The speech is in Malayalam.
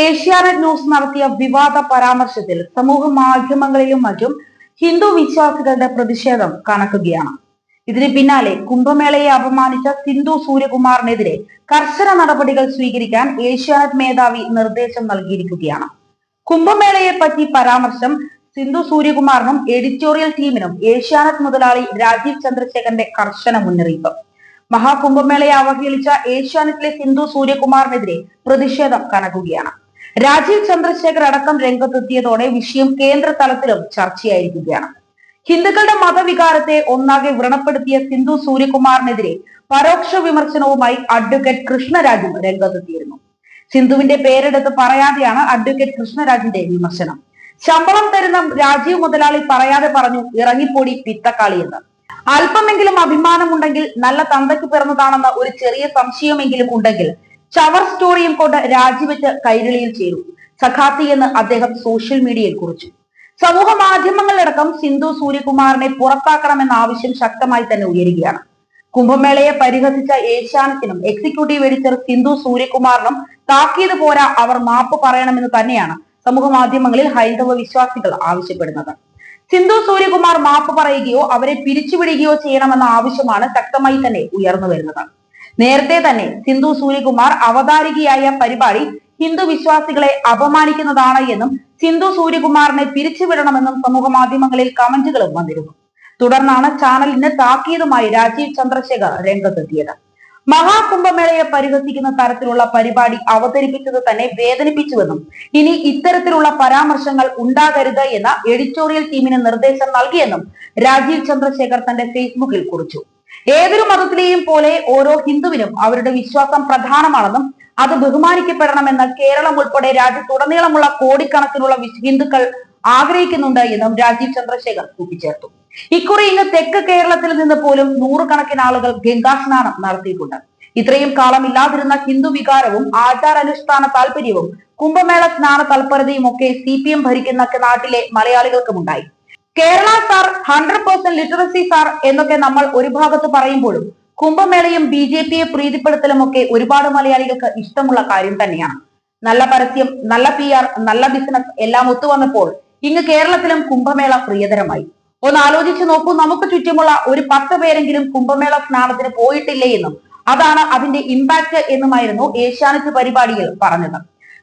ഏഷ്യാനെറ്റ് ന്യൂസ് നടത്തിയ വിവാദ പരാമർശത്തിൽ സമൂഹ മാധ്യമങ്ങളിലും മറ്റും ഹിന്ദു വിശ്വാസികളുടെ പ്രതിഷേധം കണക്കുകയാണ്. ഇതിന് പിന്നാലെ കുംഭമേളയെ അപമാനിച്ച സിന്ധു സൂര്യകുമാറിനെതിരെ കർശന നടപടികൾ സ്വീകരിക്കാൻ ഏഷ്യാനെറ്റ് മേധാവി നിർദ്ദേശം നൽകിയിരിക്കുകയാണ്. കുംഭമേളയെ പറ്റി പരാമർശം സിന്ധു സൂര്യകുമാറിനും എഡിറ്റോറിയൽ ടീമിനും ഏഷ്യാനെറ്റ് മുതലാളി രാജീവ് ചന്ദ്രശേഖരന്റെ കർശന മുന്നറിയിപ്പ്. മഹാകുംഭമേളയെ അവഹേളിച്ച ഏഷ്യാനെറ്റിലെ സിന്ധു സൂര്യകുമാറിനെതിരെ പ്രതിഷേധം കനക്കുകയാണ് രാജീവ് ചന്ദ്രശേഖർ അടക്കം രംഗത്തെത്തിയതോടെ വിഷയം കേന്ദ്ര തലത്തിലും ചർച്ചയായിരിക്കുകയാണ്. ഹിന്ദുക്കളുടെ മതവികാരത്തെ ഒന്നാകെ വ്രണപ്പെടുത്തിയ സിന്ധു സൂര്യകുമാറിനെതിരെ പരോക്ഷ വിമർശനവുമായി അഡ്വക്കേറ്റ് കൃഷ്ണരാജും രംഗത്തെത്തിയിരുന്നു. സിന്ധുവിന്റെ പേരെടുത്ത് പറയാതെയാണ് അഡ്വക്കേറ്റ് കൃഷ്ണരാജിന്റെ വിമർശനം. ശമ്പളം തരുന്ന രാജീവ് മുതലാളി പറയാതെ പറഞ്ഞു ഇറങ്ങിപ്പോടി പിത്തക്കാളി എന്ന് അല്പമെങ്കിലും അഭിമാനമുണ്ടെങ്കിൽ നല്ല തന്തയ്ക്ക് പിറന്നതാണെന്ന ഒരു ചെറിയ സംശയമെങ്കിലും ഉണ്ടെങ്കിൽ ചവർ സ്റ്റോറിയും കൊണ്ട് രാജിവെച്ച് കൈരളിയിൽ ചേരും. സഖാത്തി എന്ന് അദ്ദേഹം സോഷ്യൽ മീഡിയയിൽ കുറിച്ചു. സമൂഹ മാധ്യമങ്ങളിലടക്കം സിന്ധു സൂര്യകുമാറിനെ പുറത്താക്കണമെന്ന ആവശ്യം ശക്തമായി തന്നെ ഉയരുകയാണ്. കുംഭമേളയെ പരിഹസിച്ച ഏഷ്യാനത്തിനും എക്സിക്യൂട്ടീവ് എഡിറ്റർ സിന്ധു സൂര്യകുമാറിനും താക്കീത് പോരാ അവർ മാപ്പ് പറയണമെന്ന് തന്നെയാണ് സമൂഹ മാധ്യമങ്ങളിൽ ഹൈന്ദവ വിശ്വാസികൾ ആവശ്യപ്പെടുന്നത്. സിന്ധു സൂര്യകുമാർ മാപ്പ് പറയുകയോ അവരെ പിരിച്ചുവിടുകയോ ചെയ്യണമെന്ന ആവശ്യമാണ് ശക്തമായി തന്നെ ഉയർന്നു വരുന്നത്. നേരത്തെ തന്നെ സിന്ധു സൂര്യകുമാർ അവതാരികയായ പരിപാടി ഹിന്ദു വിശ്വാസികളെ അപമാനിക്കുന്നതാണ് എന്നും സിന്ധു സൂര്യകുമാറിനെ പിരിച്ചുവിടണമെന്നും സമൂഹ മാധ്യമങ്ങളിൽ കമന്റുകളും വന്നിരുന്നു. തുടർന്നാണ് ചാനലിന് താക്കീതുമായി രാജീവ് ചന്ദ്രശേഖർ രംഗത്തെത്തിയത്. മഹാകുംഭമേളയെ പരിഹസിക്കുന്ന തരത്തിലുള്ള പരിപാടി അവതരിപ്പിച്ചത് തന്നെ വേദനിപ്പിച്ചുവെന്നും ഇനി ഇത്തരത്തിലുള്ള പരാമർശങ്ങൾ ഉണ്ടാകരുത് എന്ന എഡിറ്റോറിയൽ ടീമിന് നിർദ്ദേശം നൽകിയെന്നും രാജീവ് ചന്ദ്രശേഖർ തന്റെ ഫേസ്ബുക്കിൽ കുറിച്ചു. ഏതൊരു മതത്തിലെയും പോലെ ഓരോ ഹിന്ദുവിനും അവരുടെ വിശ്വാസം പ്രധാനമാണെന്നും അത് ബഹുമാനിക്കപ്പെടണമെന്ന് കേരളം ഉൾപ്പെടെ രാജ്യത്തുടനീളമുള്ള കോടിക്കണക്കിനുള്ള ഹിന്ദുക്കൾ ആഗ്രഹിക്കുന്നുണ്ട് എന്നും രാജീവ് ചന്ദ്രശേഖർ കൂട്ടിച്ചേർത്തു. ഇക്കുറി ഇന്ന് തെക്ക് കേരളത്തിൽ നിന്ന് പോലും നൂറുകണക്കിന് ആളുകൾ ഗംഗാസ്നാനം നടത്തിയിട്ടുണ്ട്. ഇത്രയും കാലം ഇല്ലാതിരുന്ന ഹിന്ദു വികാരവും ആചാരാനുഷ്ഠാന താല്പര്യവും കുംഭമേള സ്നാന തൽപരതയും ഒക്കെ സി ഭരിക്കുന്ന നാട്ടിലെ മലയാളികൾക്കുമുണ്ടായി Kerala sir hundred percent literacy sir എന്നൊക്കെ നമ്മൾ ഒരു ഭാഗത്ത് പറയുമ്പോഴും കുംഭമേളയും ബി ജെ പിയെ പ്രീതിപ്പെടുത്തലും ഒക്കെ ഒരുപാട് മലയാളികൾക്ക് ഇഷ്ടമുള്ള കാര്യം തന്നെയാണ്. നല്ല പരസ്യം നല്ല പി ആർ നല്ല ബിസിനസ് എല്ലാം ഒത്തു വന്നപ്പോൾ ഇങ്ങ് കേരളത്തിലും കുംഭമേള പ്രിയതരമായി. ഒന്ന് ആലോചിച്ചു നോക്കൂ നമുക്ക് ചുറ്റുമുള്ള ഒരു പത്ത് പേരെങ്കിലും കുംഭമേള സ്നാനത്തിന് പോയിട്ടില്ലേ എന്നും അതാണ് അതിന്റെ ഇമ്പാക്ട് എന്നുമായിരുന്നു ഏഷ്യാനെറ്റ് പരിപാടിയിൽ പറഞ്ഞത്.